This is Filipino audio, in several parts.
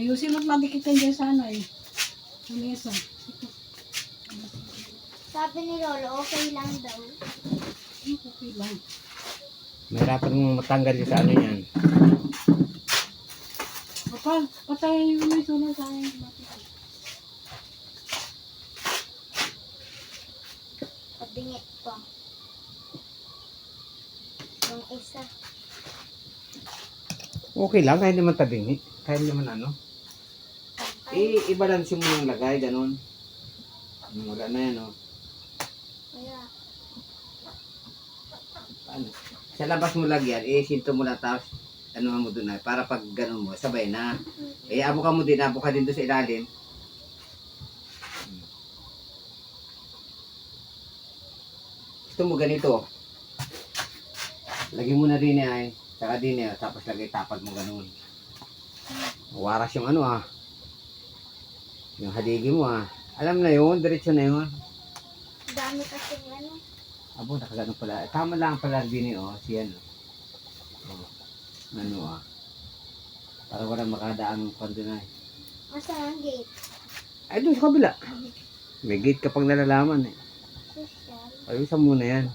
Ayusin mo't madikit yan dyan sa ano eh. Sa mesa. Sabi ni Lolo, okay lang daw. Ay, Okay lang. Mahirapan mong matanggal yung sa ano yan. Kapal, patayin yung may sunog sa akin. Pabingit pa. Yung isa. Okay lang, kahit naman tabingi. Kahit naman ano. I i-balance mo yung lagay, ganun. Wala na yan, oh. Kaya, Ano? Sa labas mo lagyan, eh, sinto mo lang tapos ano mo doon na, para pag ganun mo, sabay na. Eh, abo ka mo din, abo ka din doon sa ilalim. Gusto mo ganito. Lagyan mo na din ay, saka din eh, tapos lagay tapad mo ganun. Waras yung ano ah. Yung haligi mo ah. Alam na yun, diretso na yun. dami kasi ano. Abo, nakagano pala. Tama lang pala din eh, oh. Siyan, oh. oh. Ano, ah. Para wala makadaan ng kwando na eh. Masa ang gate? Ay, doon sa kabila. May gate kapag nalalaman eh. Ayusan muna yan.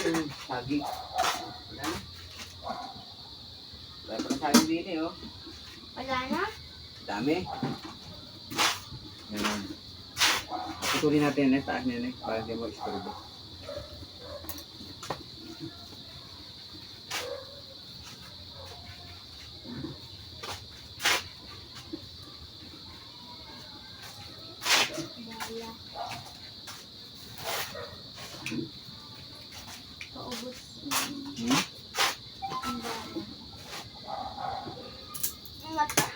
Yung saging? Wala na. Wala pa saging din eh, oh. Wala na? Dami. Yan. Putulin natin yan eh, taas niyan eh, para hindi mo istorbo. Wala. Paubos. Hmm? Ang dami. Ang mata.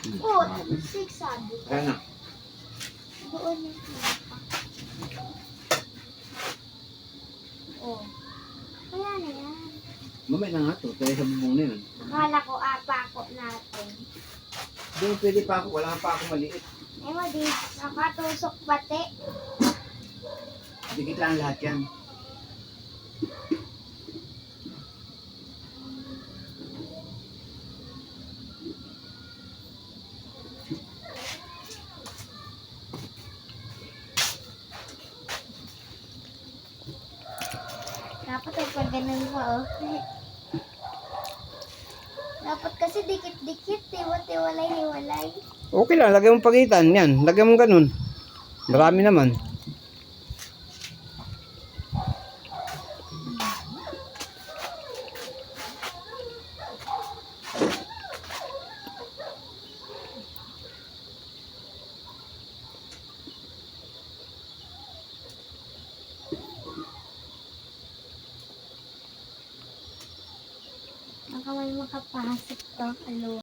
Hmm. Oh, six sabi. Na. Doon yung mata. Oh. Kaya na yan. Mamaya na nga to, kaya sa bubong na yun. Akala ko apa ko natin. Doon pwede pa ako, wala pa ako maliit. Eh, madi, nakatusok pati. Dikit lang lahat yan. Dapat ay pag ganun pa, oh. Dapat kasi dikit-dikit, tiwa-tiwalay-hiwalay. Okay lang, lagyan mo pagitan. Yan, lagyan mo ganun. Marami naman. Baka may makapasok to, alo.